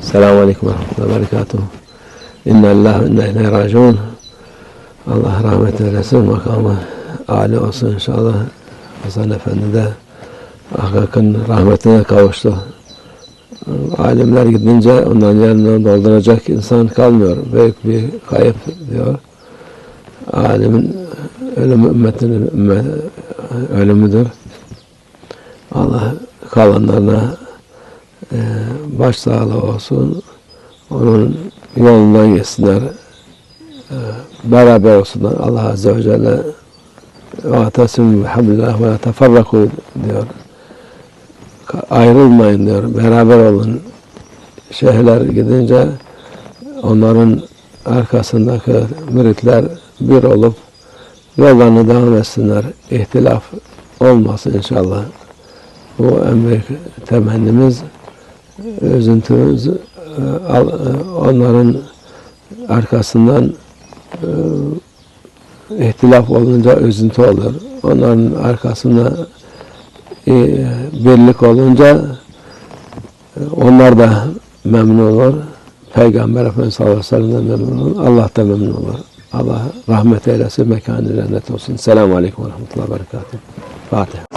Selamun Aleyküm ve Rahmetullahi ve Berekatuhu. İnna lillahi ve inna ileyhi raciun. Allah rahmet eylesin. Makamı âli olsun inşallah. Hasan Efendi de Hakk'ın rahmetine kavuştu. Alimler gidince onların yerini dolduracak insan kalmıyor. Büyük bir kayıp diyor. Alimin ölümü ümmetin ümmet, ölümüdür. Allah kalanlarına e, başsağlığı olsun. Onun yolundan geçsinler. E, beraber olsunlar. Allah Azze ve Celle وَاَتَسِمُ بِحَبْلillah ve teferraku diyor. Ayrılmayın diyor. Beraber olun. Şeyhler gidince onların arkasındaki müritler bir olup yollarına devam etsinler. İhtilaf olmasın inşallah. Bu en büyük temennimiz, üzüntümüz e, e, onların arkasından e, ihtilaf olunca üzüntü olur. Onların arkasında birlik olunca onlar da memnun olur. Peygamber Efendimiz sallallahu aleyhi ve sellem de memnun olur. Allah da memnun olur. Allah rahmet eylesin, mekanı cennet olsun. Selamun Aleyküm ve Rahmetullahi ve Berekatuhu. Fatiha.